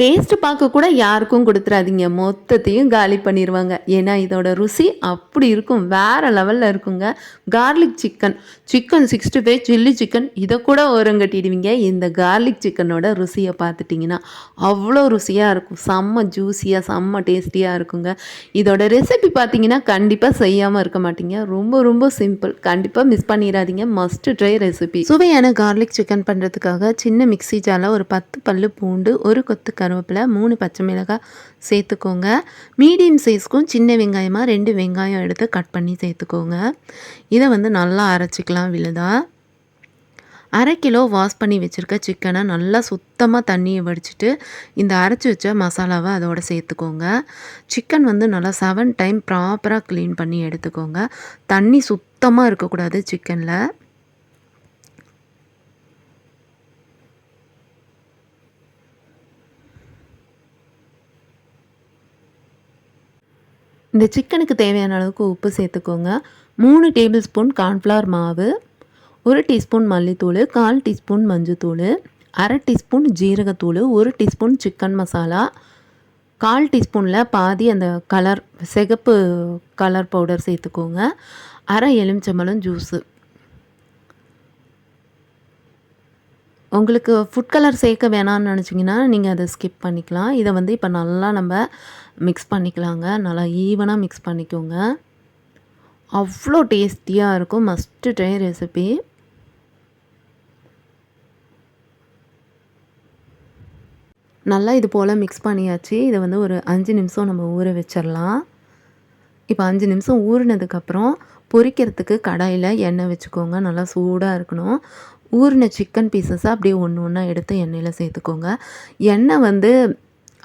Taste பார்க்க கூட யாருக்கும் கொடுத்துறாதீங்க. மொத்தத்தையும் காலி பண்ணிடுவாங்க ஏன்னா இதோட ருசி அப்படி இருக்கும். வேறு லெவலில் இருக்குங்க. Garlic chicken chicken sixty five chilli chicken இதை கூட ஓரங்கட்டிடுவீங்க இந்த கார்லிக் சிக்கனோட ருசியை பார்த்துட்டிங்கன்னா அவ்வளோ ருசியாக இருக்கும். செம்ம ஜூஸியாக செம்ம டேஸ்டியாக இருக்குங்க. இதோட ரெசிபி பார்த்தீங்கன்னா கண்டிப்பாக செய்யாமல் இருக்க மாட்டீங்க. ரொம்ப ரொம்ப சிம்பிள் கண்டிப்பாக மிஸ் பண்ணிடாதீங்க. மஸ்ட் ட்ரை ரெசிபி சுவையான கார்லிக் சிக்கன் பண்ணுறதுக்காக சின்ன மிக்ஸி ஜாரில் ஒரு பத்து பல்லு பூண்டு ஒரு கொத்து கருவேப்பிலை மூணு பச்சை மிளகாய் சேர்த்துக்கோங்க. மீடியம் சைஸ்க்கும் சின்ன வெங்காயமாக ரெண்டு வெங்காயம் எடுத்து கட் பண்ணி சேர்த்துக்கோங்க. இதை வந்து நல்லா அரைச்சிக்கலாம் விழுதா. அரை கிலோ வாஷ் பண்ணி வச்சுருக்க சிக்கனை நல்லா சுத்தமாக தண்ணியை வடிச்சிட்டு இந்த அரைச்சி வச்ச மசாலாவை அதோட சேர்த்துக்கோங்க. சிக்கன் வந்து நல்லா செவன் டைம் ப்ராப்பராக க்ளீன் பண்ணி எடுத்துக்கோங்க. தண்ணி சுத்தமாக இருக்கக்கூடாது சிக்கனில். இந்த சிக்கனுக்கு தேவையான அளவுக்கு உப்பு சேர்த்துக்கோங்க. மூணு டேபிள் ஸ்பூன் கார்ன்ஃப்ளவர் மாவு ஒரு டீஸ்பூன் மல்லித்தூள் கால் டீஸ்பூன் மஞ்சத்தூள் அரை டீஸ்பூன் ஜீரகத்தூள் ஒரு டீஸ்பூன் சிக்கன் மசாலா கால் டீஸ்பூனில் பாதி அந்த கலர் சிகப்பு கலர் பவுடர் சேர்த்துக்கோங்க. அரை எலுமிச்சம்பழம் ஜூஸு. உங்களுக்கு ஃபுட் கலர் சேர்க்க வேணாம்னு நினச்சிங்கன்னா நீங்கள் அதை ஸ்கிப் பண்ணிக்கலாம். இதை வந்து இப்போ நல்லா நம்ம மிக்ஸ் பண்ணிக்கலாங்க. நல்லா ஈவனாக மிக்ஸ் பண்ணிக்கோங்க. அவ்வளோ டேஸ்டியாக இருக்கும். மஸ்ட்டு ட்ரை ரெசிபி நல்லா இது போல் மிக்ஸ் பண்ணியாச்சு. இதை வந்து ஒரு அஞ்சு நிமிஷம் நம்ம ஊற வச்சிடலாம். இப்போ அஞ்சு நிமிஷம் ஊறினதுக்கப்புறம் பொரிக்கிறதுக்கு கடாயில் எண்ணெய் வச்சுக்கோங்க. நல்லா சூடாக இருக்கணும். ஊறின சிக்கன் பீசஸை அப்படியே ஒன்று ஒன்றா எடுத்து எண்ணெயில் சேர்த்துக்கோங்க. எண்ணெய் வந்து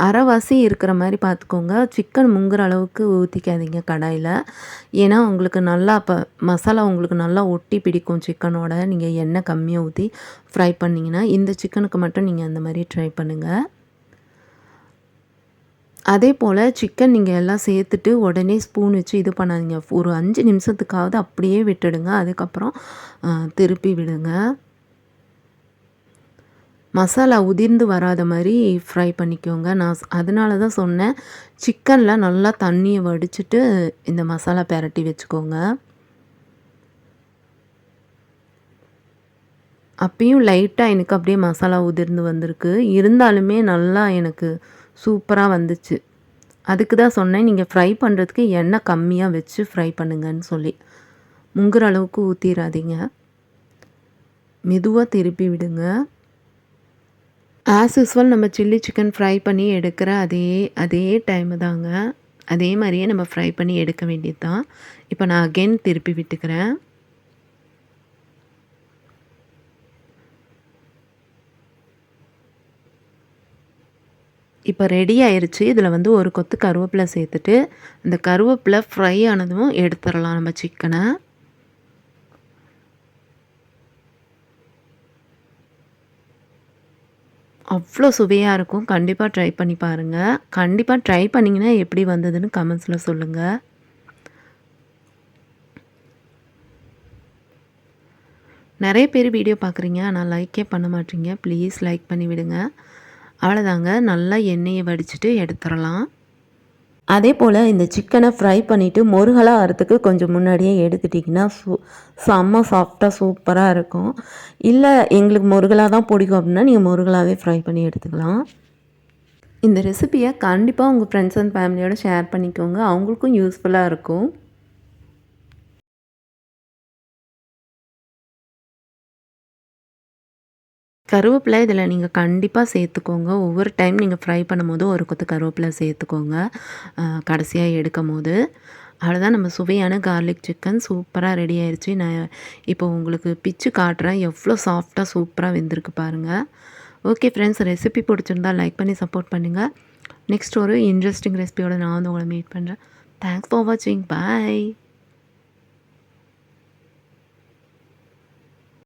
அரைவாசி இருக்கிற மாதிரி பார்த்துக்கோங்க. சிக்கன் முங்குற அளவுக்கு ஊற்றிக்காதீங்க கடாயில். ஏன்னா உங்களுக்கு நல்லா இப்போ மசாலா உங்களுக்கு நல்லா ஒட்டி பிடிக்கும் சிக்கனோட நீங்கள் எண்ணெய் கம்மியாக ஊற்றி ஃப்ரை பண்ணிங்கன்னா இந்த சிக்கனுக்கு மட்டும் நீங்கள் அந்த மாதிரி ட்ரை பண்ணுங்கள் அதே போல் சிக்கன் நீங்கள் எல்லாம் சேர்த்துட்டு உடனே ஸ்பூன் வச்சு இது பண்ணாதீங்க. ஒரு அஞ்சு நிமிஷத்துக்காவது அப்படியே விட்டுடுங்க. அதுக்கப்புறம் திருப்பி விடுங்க. மசாலா உதிர்ந்து வராத மாதிரி ஃப்ரை பண்ணிக்கோங்க. நான் அதனால தான் சொன்னேன். சிக்கனில் நல்லா தண்ணியை வடிச்சிட்டு இந்த மசாலா பெரட்டி வச்சுக்கோங்க. அப்பயும் லைட்டாக எனக்கு அப்படியே மசாலா உதிர்ந்து வந்திருக்கு. இருந்தாலுமே நல்லா எனக்கு சூப்பராக வந்துச்சு. அதுக்கு தான் சொன்னேன் நீங்கள் ஃப்ரை பண்ணுறதுக்கு எண்ணெய் கம்மியாக வச்சு ஃப்ரை பண்ணுங்கன்னு சொல்லி. முங்குற அளவுக்கு ஊற்றிடாதீங்க மெதுவாக திருப்பி விடுங்க. ஆஸ் யூஸ்வல் நம்ம சில்லி சிக்கன் ஃப்ரை பண்ணி எடுக்கிற அதே அதே டைமு தாங்க. அதே மாதிரியே நம்ம ஃப்ரை பண்ணி எடுக்க வேண்டியது தான் இப்போ நான் அகெயின் திருப்பி விட்டுக்கிறேன். இப்போ ரெடி ஆயிடுச்சு இதில் வந்து ஒரு கொத்து கருவேப்பிலை சேர்த்துட்டு இந்த கருவேப்பிலை ஃப்ரை ஆனதும் எடுத்துடலாம் நம்ம சிக்கனை அவ்வளோ சுவையாக இருக்கும். கண்டிப்பாக ட்ரை பண்ணி பாருங்கள் கண்டிப்பாக ட்ரை பண்ணிங்கன்னா எப்படி வந்ததுன்னு கமெண்ட்ஸில் சொல்லுங்கள் நிறைய பேர் வீடியோ பார்க்குறீங்க. ஆனால் லைக்கே பண்ண மாட்டீங்க. ப்ளீஸ் லைக் பண்ணி விடுங்க. அவ்வளோதாங்க நல்லா எண்ணெயை வடிச்சிட்டு எடுத்துடலாம். அதே போல் இந்த சிக்கனை ஃப்ரை பண்ணிவிட்டு முருகலாக ஆகிறதுக்கு கொஞ்சம் முன்னாடியே எடுத்துட்டிங்கன்னா சூ செம்ம சாஃப்டாக சூப்பராக இருக்கும். இல்லை எங்களுக்கு முருகலாக தான் பிடிக்கும் அப்படின்னா நீங்கள் முருகலாகவே ஃப்ரை பண்ணி எடுத்துக்கலாம். இந்த ரெசிப்பியை கண்டிப்பாக உங்கள் ஃப்ரெண்ட்ஸ் அண்ட் ஃபேமிலியோடு ஷேர் பண்ணிக்கோங்க. அவங்களுக்கும் யூஸ்ஃபுல்லாக இருக்கும். கருவேப்பிலை இதில் நீங்கள் கண்டிப்பாக சேர்த்துக்கோங்க. ஒவ்வொரு டைம் நீங்கள் ஃப்ரை பண்ணும்போது ஒரு கொத்து கருவேப்பிலை சேர்த்துக்கோங்க. கடைசியாக எடுக்கும் போது. அவ்வளோதான். நம்ம சுவையான கார்லிக் சிக்கன் சூப்பராக ரெடி ஆயிடுச்சு நான் இப்போ உங்களுக்கு பிச்சு காட்டுறேன். எவ்வளோ சாஃப்டாக சூப்பராக வெந்திருக்கு பாருங்கள் ஓகே ஃப்ரெண்ட்ஸ் ரெசிபி பிடிச்சிருந்தா லைக் பண்ணி சப்போர்ட் பண்ணுங்கள் நெக்ஸ்ட் ஒரு இன்ட்ரெஸ்டிங் ரெசிபியோட நான் வந்து உங்களை மீட் பண்ணுறேன் தேங்க்ஸ் ஃபார் வாட்சிங் பாய்